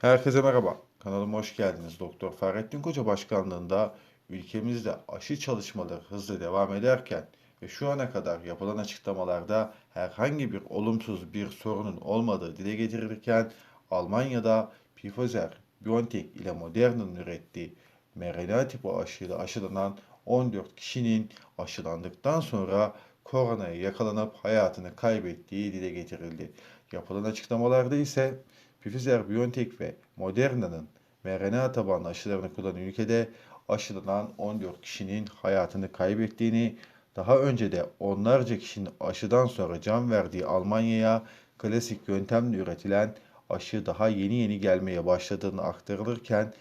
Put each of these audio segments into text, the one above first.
Herkese merhaba. Kanalıma hoş geldiniz. Doktor Fahrettin Koca başkanlığında ülkemizde aşı çalışmaları hızla devam ederken ve şu ana kadar yapılan açıklamalarda herhangi bir olumsuz bir sorunun olmadığı dile getirilirken Almanya'da Pfizer, BioNTech ile Moderna'nın ürettiği mRNA tipi aşıyla aşılanan 14 kişinin aşılandıktan sonra koronaya yakalanıp hayatını kaybettiği dile getirildi. Yapılan açıklamalarda ise Pfizer, BioNTech ve Moderna'nın mRNA tabanlı aşılarını kullanan ülkede aşılanan 14 kişinin hayatını kaybettiğini, daha önce de onlarca kişinin aşıdan sonra can verdiği Almanya'ya klasik yöntemle üretilen aşı daha yeni yeni gelmeye başladığını aktarılırken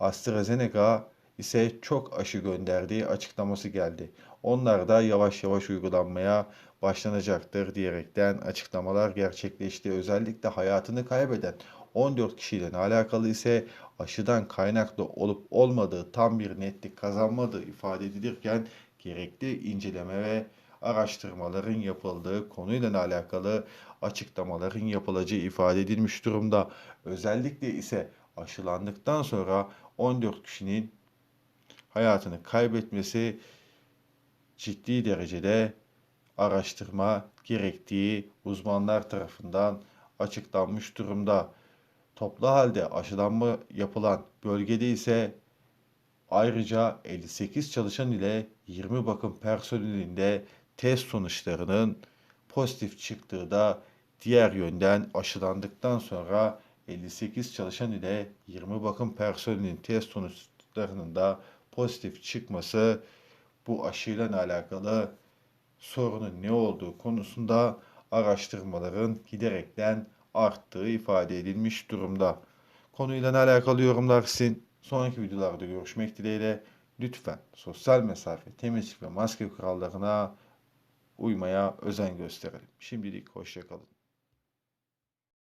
AstraZeneca ise çok aşı gönderdiği açıklaması geldi. Onlar da yavaş yavaş uygulanmaya başlanacaktır diyerekten açıklamalar gerçekleşti. Özellikle hayatını kaybeden 14 kişiyle alakalı ise aşıdan kaynaklı olup olmadığı tam bir netlik kazanmadığı ifade edilirken gerekli inceleme ve araştırmaların yapıldığı konuyla alakalı açıklamaların yapılacağı ifade edilmiş durumda. Özellikle ise aşılandıktan sonra 14 kişinin hayatını kaybetmesi ciddi derecede araştırma gerektiği uzmanlar tarafından açıklanmış durumda. Toplu halde aşılanma yapılan bölgede ise ayrıca 58 çalışan ile 20 bakım personelinde test sonuçlarının pozitif çıktığı da diğer yönden aşılandıktan sonra 58 çalışan ile 20 bakım personelinin test sonuçlarının da pozitif çıkması bu aşıyla alakalı sorunun ne olduğu konusunda araştırmaların giderekten arttığı ifade edilmiş durumda. Konuyla alakalı yorumlar sizin. Sonraki videolarda görüşmek dileğiyle. Lütfen sosyal mesafe, temizlik ve maske kurallarına uymaya özen gösterelim. Şimdilik hoşçakalın.